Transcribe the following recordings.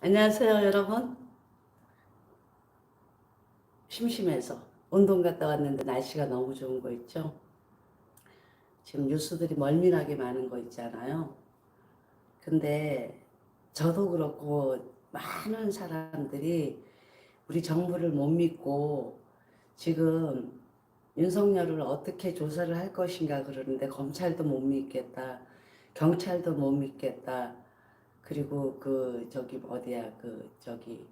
안녕하세요, 여러분. 심심해서 운동 갔다 왔는데 날씨가 너무 좋은 거 있죠? 지금 뉴스들이 멀미나게 많은 거 있잖아요. 근데 저도 그렇고 많은 사람들이 우리 정부를 못 믿고 지금 윤석열을 어떻게 조사를 할 것인가 그러는데 검찰도 못 믿겠다. 경찰도 못 믿겠다. 그리고 그 저기 어디야 그 저기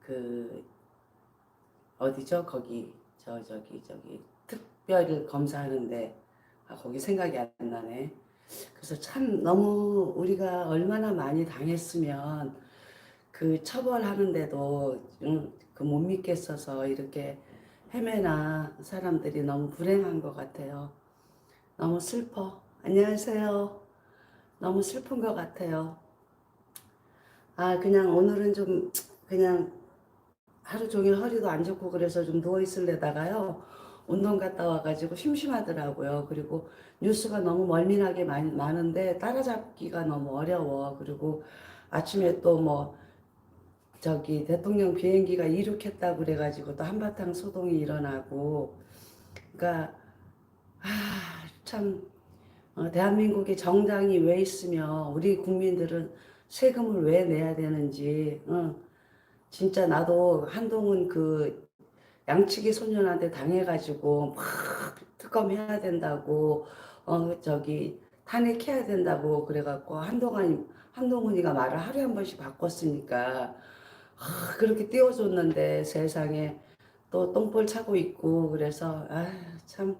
그 어디죠 거기 저 저기 저기 특별 검사하는데 아 거기 생각이 안 나네. 그래서 참 너무 우리가 얼마나 많이 당했으면 그 처벌하는데도 그 못 믿겠어서 이렇게 헤매나 사람들이 너무 불행한 것 같아요. 너무 슬퍼. 안녕하세요. 너무 슬픈 것 같아요. 아, 그냥 오늘은 좀 그냥 하루 종일 허리도 안 좋고 그래서 좀 누워 있을래다가요. 운동 갔다 와가지고 심심하더라고요. 그리고 뉴스가 너무 멀미나게 많이, 많은데 따라잡기가 너무 어려워. 그리고 아침에 또 뭐 저기 대통령 비행기가 이륙했다고 그래가지고 또 한바탕 소동이 일어나고 그러니까 아, 참 어, 대한민국에 정당이 왜 있으며 우리 국민들은 세금을 왜 내야 되는지 어, 진짜 나도 한동훈 그 양치기 소년한테 당해가지고 막 특검해야 된다고 어 저기 탄핵해야 된다고 그래갖고 한동안 한동훈이가 말을 하루에 한 번씩 바꿨으니까 아, 그렇게 띄워줬는데 세상에 또 똥볼 차고 있고 그래서 아 참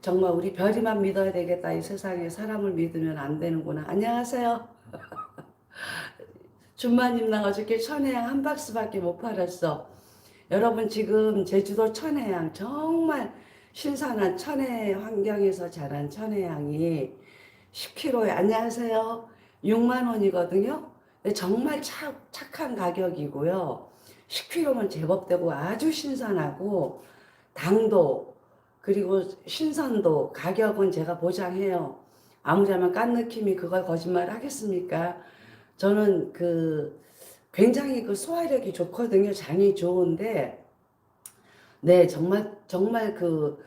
정말 우리 별이만 믿어야 되겠다. 이 세상에 사람을 믿으면 안 되는구나. 안녕하세요. 준마님 나 어저께 천혜향 한 박스밖에 못 팔았어. 여러분 지금 제주도 천혜향 정말 신선한 천혜 환경에서 자란 천혜향이 10kg에 안녕하세요. 6만 원이거든요. 정말 착, 착한 가격이고요. 10kg면 제법 되고 아주 신선하고 당도 그리고 신선도 가격은 제가 보장해요 아무자면 깐 느낌이 그걸 거짓말 하겠습니까 저는 그 굉장히 그 소화력이 좋거든요. 장이 좋은데 네 정말 정말 그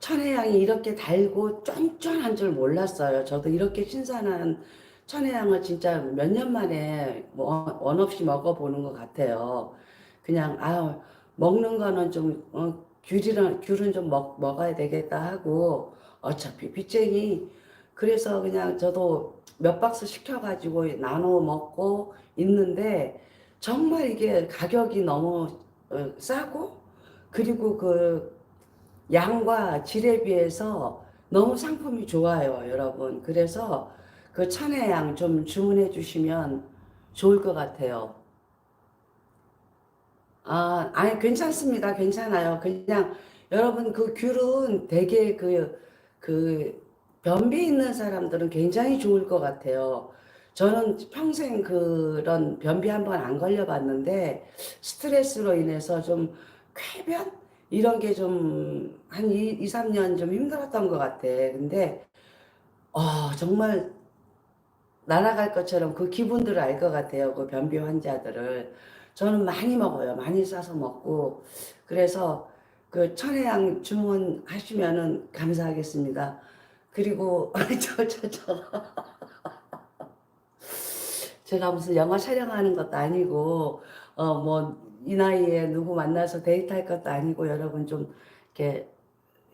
천혜향이 이렇게 달고 쫀쫀한 줄 몰랐어요. 저도 이렇게 신선한 천혜향을 진짜 몇 년 만에 뭐원 없이 먹어보는 것 같아요. 그냥 아 먹는 거는 좀 어, 귤이랑 귤은 좀 먹, 먹어야 되겠다 하고 어차피 빚쟁이 그래서 그냥 저도 몇 박스 시켜가지고 나눠 먹고 있는데 정말 이게 가격이 너무 어, 싸고 그리고 그 양과 질에 비해서 너무 상품이 좋아요, 여러분. 그래서 그 천혜향 좀 주문해 주시면 좋을 것 같아요. 아, 아니, 괜찮습니다. 괜찮아요. 그냥 여러분 그 귤은 되게 그, 그 변비 있는 사람들은 굉장히 좋을 것 같아요. 저는 평생 그런 변비 한 번 안 걸려봤는데 스트레스로 인해서 좀 쾌변 이런 게 좀 한 2, 3년 좀 힘들었던 것 같아. 근데 어, 정말 날아갈 것처럼 그 기분들을 알 것 같아요. 그 변비 환자들을. 저는 많이 먹어요. 많이 싸서 먹고. 그래서 그 천혜향 주문하시면은 감사하겠습니다. 그리고 저 저 저 제가 무슨 영화 촬영하는 것도 아니고 어 뭐 이 나이에 누구 만나서 데이트할 것도 아니고 여러분 좀 이렇게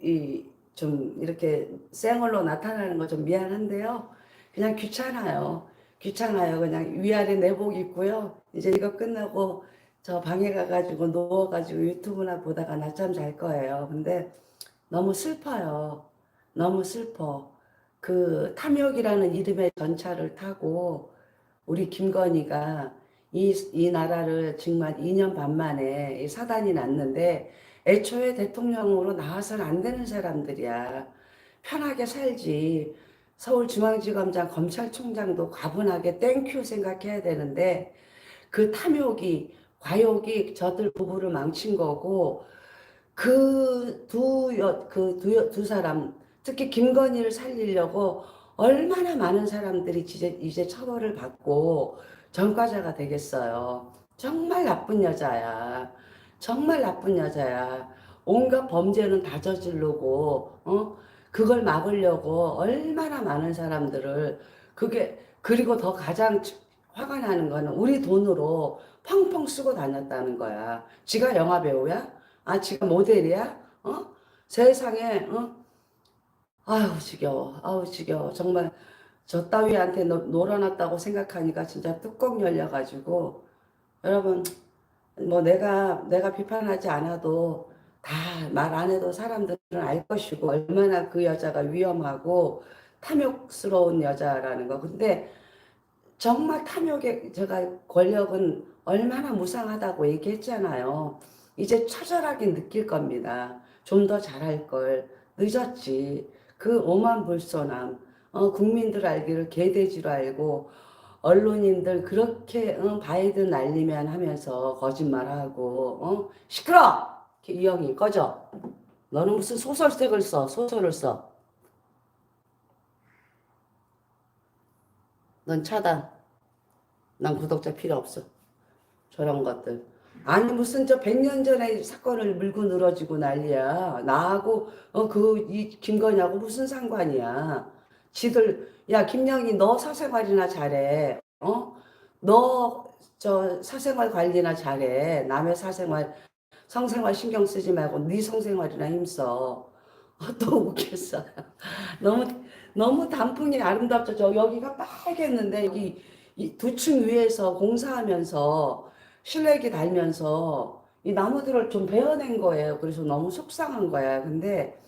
이 좀 이렇게 쌩얼로 나타나는 거 좀 미안한데요. 그냥 귀찮아요. 귀찮아요. 그냥 위아래 내복 입고요. 이제 이거 끝나고 저 방에 가가지고 누워가지고 유튜브나 보다가 낮잠 잘 거예요. 근데 너무 슬퍼요. 너무 슬퍼. 그 탐욕이라는 이름의 전차를 타고 우리 김건희가 이, 이 나라를 정말 2년 반 만에 사단이 났는데 애초에 대통령으로 나와서는 안 되는 사람들이야. 편하게 살지. 서울중앙지검장 검찰총장도 과분하게 땡큐 생각해야 되는데 그 탐욕이 과욕이 저들 부부를 망친 거고 그두여그두 두 사람 특히 김건희를 살리려고 얼마나 많은 사람들이 이제, 이제 처벌을 받고 전과자가 되겠어요. 정말 나쁜 여자야. 정말 나쁜 여자야. 온갖 범죄는 다 저지르고, 어? 그걸 막으려고 얼마나 많은 사람들을, 그게, 그리고 더 가장 화가 나는 거는 우리 돈으로 펑펑 쓰고 다녔다는 거야. 지가 영화 배우야? 아, 지가 모델이야? 어? 세상에, 어? 아유, 지겨워. 아우, 지겨워. 정말 저 따위한테 노- 놀아놨다고 생각하니까 진짜 뚜껑 열려가지고, 여러분, 뭐 내가, 내가 비판하지 않아도 다 말 안 해도 사람들은 알 것이고, 얼마나 그 여자가 위험하고 탐욕스러운 여자라는 거. 근데 정말 탐욕의 제가 권력은 얼마나 무상하다고 얘기했잖아요. 이제 처절하게 느낄 겁니다. 좀 더 잘할 걸. 늦었지. 그 오만 불소남. 어, 국민들 알기를 개돼지로 알고 언론인들 그렇게 어, 바이든 날리면 하면서 거짓말하고 어? 시끄러! 이영이 꺼져. 너는 무슨 소설책을 써? 소설을 써. 넌 차단. 난 구독자 필요 없어. 저런 것들. 아니 무슨 저 100년 전에 사건을 물고 늘어지고 난리야. 나하고 어 그 이 김건희하고 무슨 상관이야. 지들 야 김영희 너 사생활이나 잘해. 어? 너 저 사생활 관리나 잘해. 남의 사생활 성생활 신경 쓰지 말고 네 성생활이나 힘써. 어, 또 웃겼어. 너무 너무 단풍이 아름답죠. 저 여기가 빨겠는데 여기 이두층 위에서 공사하면서 실내기 달면서 이 나무들을 좀 베어낸 거예요. 그래서 너무 속상한 거야. 근데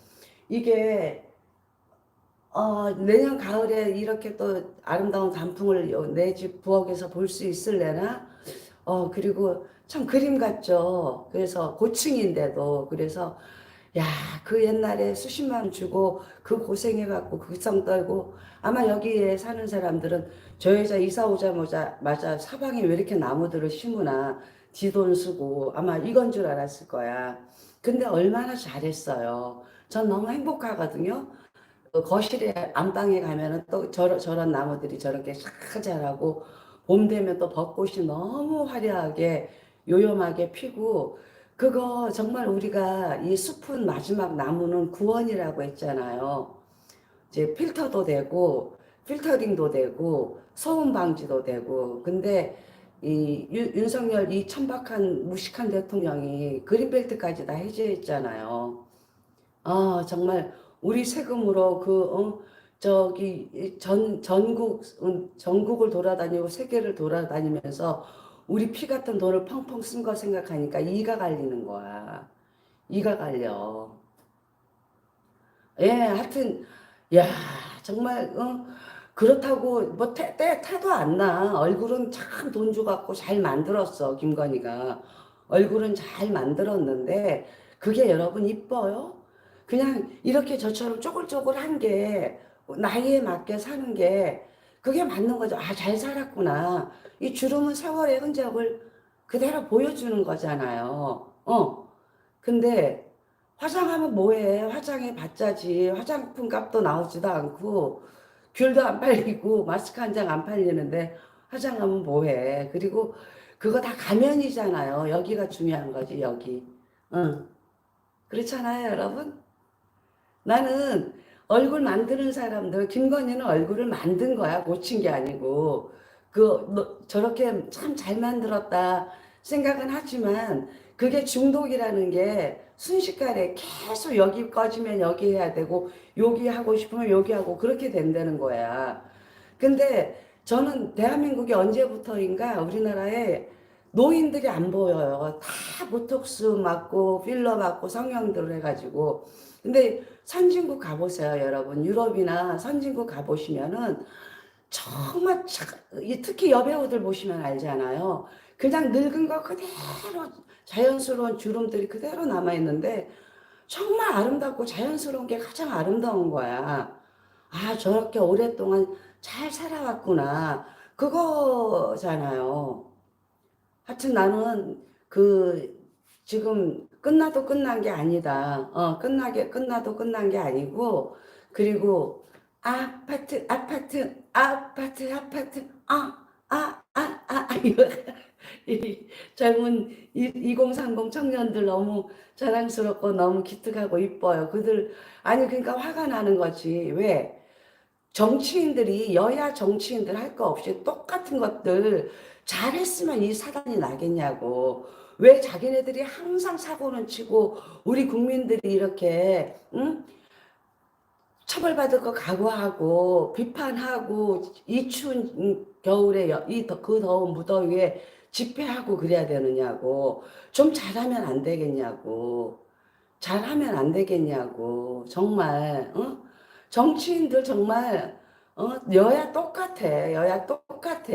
이게 어, 내년 가을에 이렇게 또 아름다운 단풍을 내 집 부엌에서 볼 수 있을래나? 어, 그리고 참 그림 같죠. 그래서 고층인데도 그래서 야, 그 옛날에 수십만 원 주고 그 고생해갖고 극성 떨고 아마 여기에 사는 사람들은 저 여자 이사 오자마자 맞아 사방에 왜 이렇게 나무들을 심으나 지 돈 쓰고 아마 이건 줄 알았을 거야. 근데 얼마나 잘했어요. 전 너무 행복하거든요. 그 거실에 안방에 가면은 또 저런, 저런 나무들이 저렇게 싹 자라고 봄 되면 또 벚꽃이 너무 화려하게 요염하게 피고 그거 정말 우리가 이 숲은 마지막 나무는 구원이라고 했잖아요. 이제 필터도 되고 필터링도 되고 소음 방지도 되고 근데 이 윤- 윤석열 이 천박한 무식한 대통령이 그린벨트까지 다 해제했잖아요. 아 정말 우리 세금으로 그 어, 저기 이전 전국 음, 전국을 돌아다니고 세계를 돌아다니면서 우리 피 같은 돈을 펑펑 쓴 거 생각하니까 이가 갈리는 거야. 이가 갈려. 예, 하여튼 야 정말 어, 그렇다고 뭐 태, 때, 태도 안 나. 얼굴은 참돈 주갖고 잘 만들었어 김건희가. 얼굴은 잘 만들었는데 그게 여러분 이뻐요? 그냥 이렇게 저처럼 쪼글쪼글한 게 나이에 맞게 사는 게 그게 맞는 거죠. 아, 잘 살았구나. 이 주름은 세월의 흔적을 그대로 보여주는 거잖아요. 어. 근데 화장하면 뭐해? 화장해 봤자지. 화장품 값도 나오지도 않고 귤도 안 팔리고 마스크 한 장 안 팔리는데 화장하면 뭐해? 그리고 그거 다 가면이잖아요. 여기가 중요한 거지, 여기. 응. 그렇잖아요, 여러분? 나는 얼굴 만드는 사람들, 김건희는 얼굴을 만든 거야. 고친 게 아니고. 그, 너, 저렇게 참 잘 만들었다 생각은 하지만 그게 중독이라는 게 순식간에 계속 여기 꺼지면 여기 해야 되고 여기 하고 싶으면 여기 하고 그렇게 된다는 거야. 근데 저는 대한민국이 언제부터인가 우리나라에 노인들이 안 보여요. 다 보톡스 맞고 필러 맞고 성형들을 해가지고. 근데 선진국 가보세요, 여러분. 유럽이나 선진국 가보시면은 정말 특히 여배우들 보시면 알잖아요. 그냥 늙은 거 그대로 자연스러운 주름들이 그대로 남아있는데 정말 아름답고 자연스러운 게 가장 아름다운 거야. 아, 저렇게 오랫동안 잘 살아왔구나. 그거잖아요. 하여튼 나는 그 지금 끝나도 끝난 게 아니다. 어, 끝나게 끝나도 끝난 게 아니고 그리고 아파트 아파트 아파트 아파트 아 아 아 아 이거 이 젊은 2030 청년들 너무 자랑스럽고 너무 기특하고 이뻐요. 그들 아니 그러니까 화가 나는 거지. 왜? 정치인들이 여야 정치인들 할 거 없이 똑같은 것들 잘했으면 이 사단이 나겠냐고. 왜 자기네들이 항상 사고는 치고 우리 국민들이 이렇게 응? 처벌받을 거 각오하고 비판하고 이 추운 겨울에 이 그 더운 무더위에 집회하고 그래야 되느냐고 좀 잘하면 안 되겠냐고 잘하면 안 되겠냐고 정말 어? 정치인들 정말 어? 여야 똑같아 여야 똑같아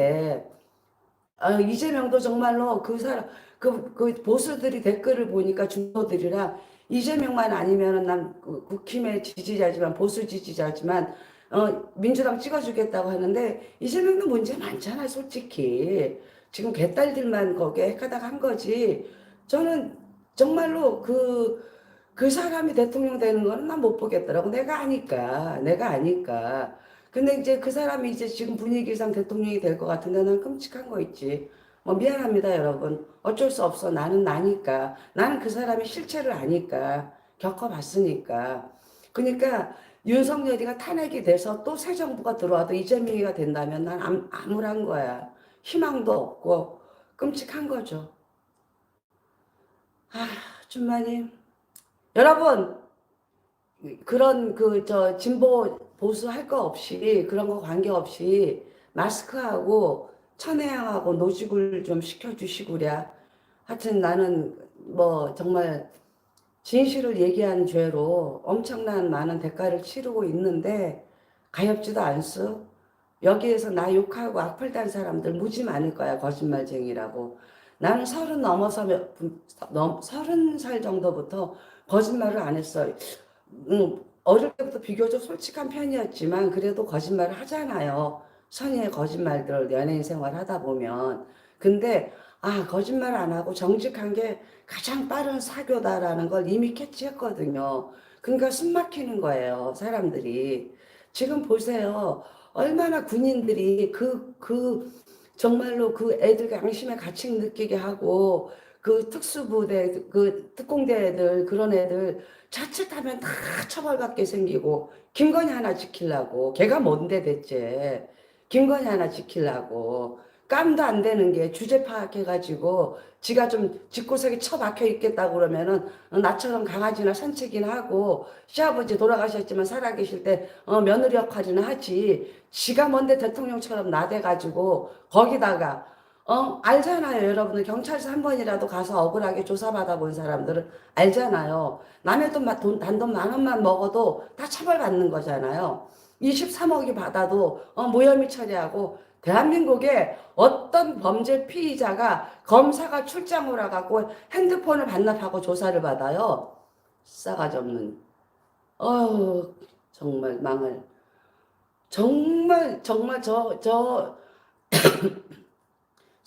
어, 이재명도 정말로 그 사람 그, 그 보수들이 댓글을 보니까 중도들이랑 이재명만 아니면은 난그 국힘의 지지자지만 보수 지지자지만 어 민주당 찍어주겠다고 하는데 이재명도 문제 많잖아 솔직히. 지금 개딸들만 거기에 헷가닥 한 거지. 저는 정말로 그그 사람이 대통령 되는 거는 난 못 보겠더라고. 내가 아니까 내가 아니까 근데 이제 그 사람이 이제 지금 분위기상 대통령이 될 것 같은데 난 끔찍한 거 있지. 뭐 미안합니다 여러분. 어쩔 수 없어. 나는 나니까. 나는 그 사람의 실체를 아니까. 겪어봤으니까. 그러니까 윤석열이가 탄핵이 돼서 또 새 정부가 들어와도 이재명이가 된다면 난 암, 암울한 거야. 희망도 없고 끔찍한 거죠. 아 준마님 여러분 그런 그 저 진보 보수 할 거 없이 그런 거 관계 없이 마스크하고 천혜향하고 노직을 좀 시켜주시구랴. 하여튼 나는 뭐 정말 진실을 얘기한 죄로 엄청난 많은 대가를 치르고 있는데 가엾지도 않소. 여기에서 나 욕하고 악플단 사람들 무지 많을 거야 거짓말쟁이라고. 나는 서른 넘어서 넘 서른 살 정도부터 거짓말을 안 했어요. 음, 어릴 때부터 비교적 솔직한 편이었지만 그래도 거짓말을 하잖아요. 선의의 거짓말들을 연예인 생활 하다 보면. 근데 아 거짓말 안 하고 정직한 게 가장 빠른 사교다라는 걸 이미 캐치했거든요. 그러니까 숨 막히는 거예요. 사람들이. 지금 보세요. 얼마나 군인들이 그, 그, 정말로 그 애들 양심의 가책 느끼게 하고 그 특수부대, 그 특공대 애들, 그런 애들 자칫하면 다 처벌받게 생기고 김건희 하나 지키려고. 걔가 뭔데 대체? 김건희 하나 지키려고. 깜도 안 되는 게 주제 파악해가지고 지가 좀 집구석에 처박혀 있겠다고 그러면은 어, 나처럼 강아지나 산책이나 하고 시아버지 돌아가셨지만 살아계실 때 어, 며느리 역할이나 하지. 지가 뭔데 대통령처럼 나대가지고 거기다가 어 알잖아요 여러분들 경찰서 한 번이라도 가서 억울하게 조사받아 본 사람들은 알잖아요 남의 돈, 돈 단돈 만 원만 먹어도 다 처벌받는 거잖아요 23억이 받아도 어, 무혐의 처리하고 대한민국에 어떤 범죄 피의자가 검사가 출장을 와갖고 핸드폰을 반납하고 조사를 받아요. 싸가지 없는. 어휴, 정말 망을. 정말, 정말 저, 저,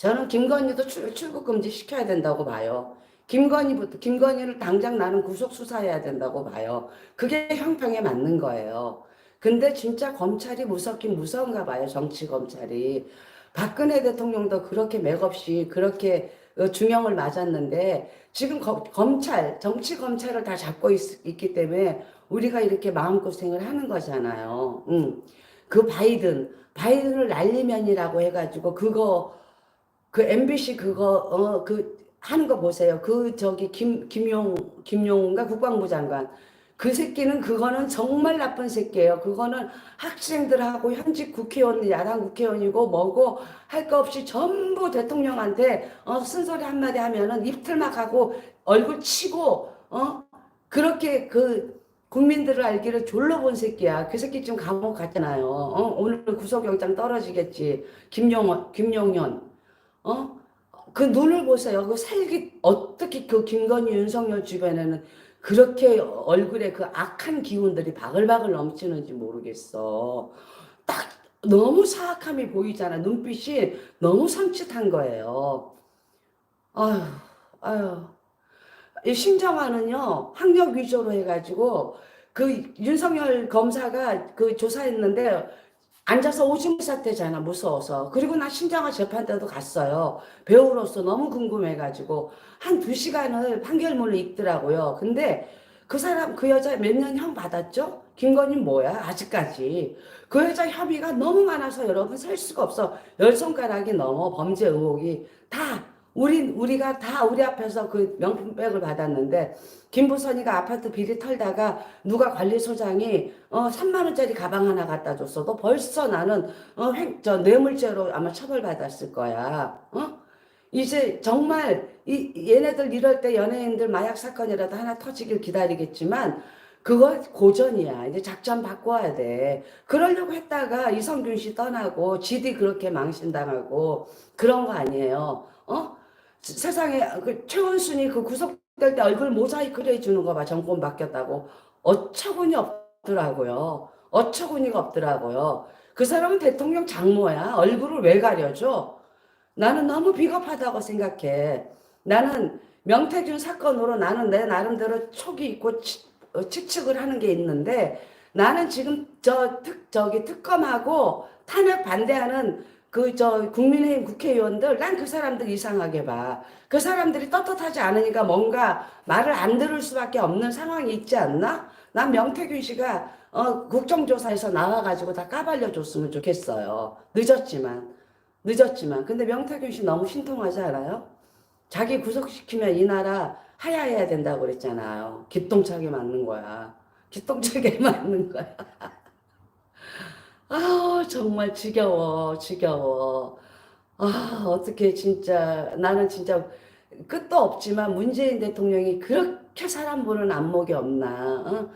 저는 김건희도 출, 출국 금지 시켜야 된다고 봐요. 김건희부터, 김건희를 당장 나는 구속 수사해야 된다고 봐요. 그게 형평에 맞는 거예요. 근데 진짜 검찰이 무섭긴 무서운가 봐요. 정치 검찰이. 박근혜 대통령도 그렇게 맥없이 그렇게 어, 중형을 맞았는데 지금 거, 검찰, 정치 검찰을 다 잡고 있, 있기 때문에 우리가 이렇게 마음고생을 하는 거잖아요. 음. 그 바이든, 바이든을 날리면이라고 해가지고 그거, 그 MBC 그거, 어, 그 하는 거 보세요. 그 저기 김, 김용, 김용인가 국방부 장관. 그 새끼는 그거는 정말 나쁜 새끼예요. 그거는 학생들하고 현직 국회의원, 야당 국회의원이고 뭐고 할 거 없이 전부 대통령한테 어, 쓴소리 한마디 하면은 입틀막 하고 얼굴 치고 어 그렇게 그 국민들을 알기를 졸로 본 새끼야. 그 새끼 지금 감옥 갔잖아요. 어? 오늘 구속영장 떨어지겠지. 김용원, 김용현. 어? 그 눈을 보세요. 그 살기 어떻게 그 김건희 윤석열 주변에는 그렇게 얼굴에 그 악한 기운들이 바글바글 넘치는지 모르겠어. 딱 너무 사악함이 보이잖아. 눈빛이 너무 섬찟한 거예요. 아휴, 아휴. 이 신정화는요, 학력 위주로 해가지고, 그 윤석열 검사가 그 조사했는데 앉아서 오줌 쌌대잖아 무서워서. 그리고 나 신장화 재판 때도 갔어요. 배우로서 너무 궁금해가지고 한 두 시간을 판결문을 읽더라고요. 근데 그 사람 그 여자 몇 년 형 받았죠? 김건희 뭐야 아직까지? 그 여자 혐의가 너무 많아서 여러분 셀 수가 없어. 열 손가락이 넘어 범죄 의혹이 다 우리 우리가 다 우리 앞에서 그 명품백을 받았는데 김부선이가 아파트 비리 털다가 누가 관리소장이 어 3만 원짜리 가방 하나 갖다 줬어도 벌써 나는 어저 뇌물죄로 아마 처벌받았을 거야. 어? 이제 정말 이 얘네들 이럴 때 연예인들 마약 사건이라도 하나 터지길 기다리겠지만 그거 고전이야. 이제 작전 바꿔야 돼. 그러려고 했다가 이성균 씨 떠나고 지디 그렇게 망신당하고 그런 거 아니에요. 어? 세상에 그 최원순이 그 구속될 때 얼굴 모자이크를 해주는 거 봐. 정권 바뀌었다고. 어처구니 없더라고요. 어처구니가 없더라고요. 그 사람은 대통령 장모야. 얼굴을 왜 가려줘? 나는 너무 비겁하다고 생각해. 나는 명태균 사건으로 나는 내 나름대로 촉이 있고 치- 어, 추측을 하는 게 있는데 나는 지금 저 특, 저기 특검하고 탄핵 반대하는 그 저 국민의힘 국회의원들 난 그 사람들 이상하게 봐. 그 사람들이 떳떳하지 않으니까 뭔가 말을 안 들을 수밖에 없는 상황이 있지 않나? 난 명태균 씨가 어, 국정조사에서 나와가지고 다 까발려 줬으면 좋겠어요. 늦었지만 늦었지만 근데 명태균 씨 너무 신통하지 않아요? 자기 구속시키면 이 나라 하야해야 된다고 그랬잖아요. 기똥차게 맞는 거야. 기똥차게 맞는 거야. 아 정말 지겨워, 지겨워. 아, 어떻게 진짜, 나는 진짜 끝도 없지만 문재인 대통령이 그렇게 사람 보는 안목이 없나. 어?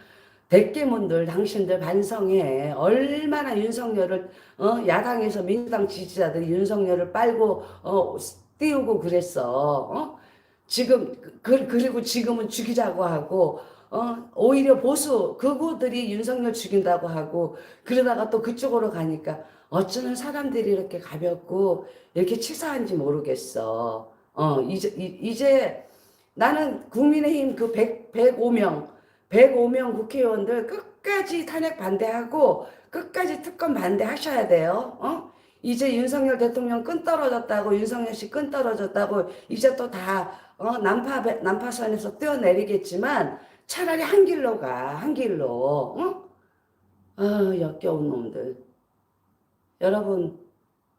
대깨문들, 당신들 반성해. 얼마나 윤석열을, 어? 야당에서 민주당 지지자들이 윤석열을 빨고, 어, 띄우고 그랬어. 어? 지금, 그, 그리고 지금은 죽이자고 하고, 어, 오히려 보수, 그구들이 윤석열 죽인다고 하고, 그러다가 또 그쪽으로 가니까, 어쩌면 사람들이 이렇게 가볍고, 이렇게 치사한지 모르겠어. 어, 이제, 이- 이제 나는 국민의힘 그 100, 105명, 105명 국회의원들 끝까지 탄핵 반대하고, 끝까지 특검 반대하셔야 돼요. 어? 이제 윤석열 대통령 끈 떨어졌다고, 윤석열 씨 끈 떨어졌다고, 이제 또 다, 어, 난파, 난파선에서 뛰어내리겠지만, 차라리 한 길로 가, 한 길로, 어? 아, 역겨운 놈들. 여러분,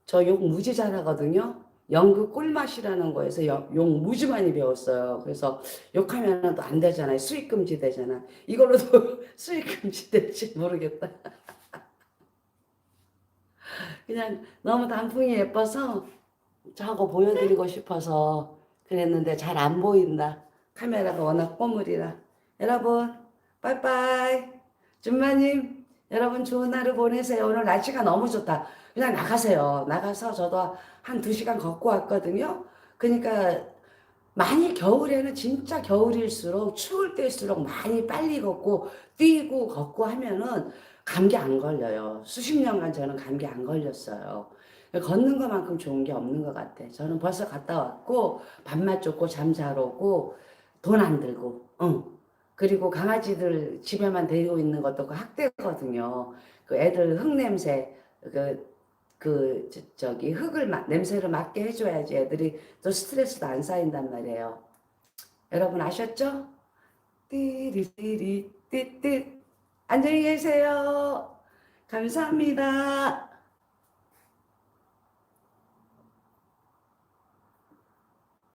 저 욕 무지 잘하거든요. 연극 꿀맛이라는 거에서 여- 욕 무지 많이 배웠어요. 그래서 욕하면 또 안 되잖아요. 수익 금지 되잖아. 이걸로도 수익 금지 될지 모르겠다. 그냥 너무 단풍이 예뻐서 저거 보여드리고 싶어서 그랬는데 잘 안 보인다. 카메라가 워낙 꼬물이라. 여러분, 빠이빠이. 준마님, 여러분 좋은 하루 보내세요. 오늘 날씨가 너무 좋다. 그냥 나가세요. 나가서 저도 한 두 시간 걷고 왔거든요. 그러니까 많이 겨울에는 진짜 겨울일수록 추울 때일수록 많이 빨리 걷고 뛰고 걷고 하면은 감기 안 걸려요. 수십 년간 저는 감기 안 걸렸어요. 걷는 것만큼 좋은 게 없는 것 같아. 저는 벌써 갔다 왔고 밥맛 좋고 잠 잘 오고 돈 안 들고, 응. 그리고 강아지들 집에만 데리고 있는 것도 그 학대거든요. 그 애들 흙 냄새, 그, 그, 저, 저기 흙을 막, 냄새를 맡게 해줘야지 애들이 또 스트레스도 안 쌓인단 말이에요. 여러분 아셨죠? 띠리띠리 띠띠 안녕히 계세요. 감사합니다.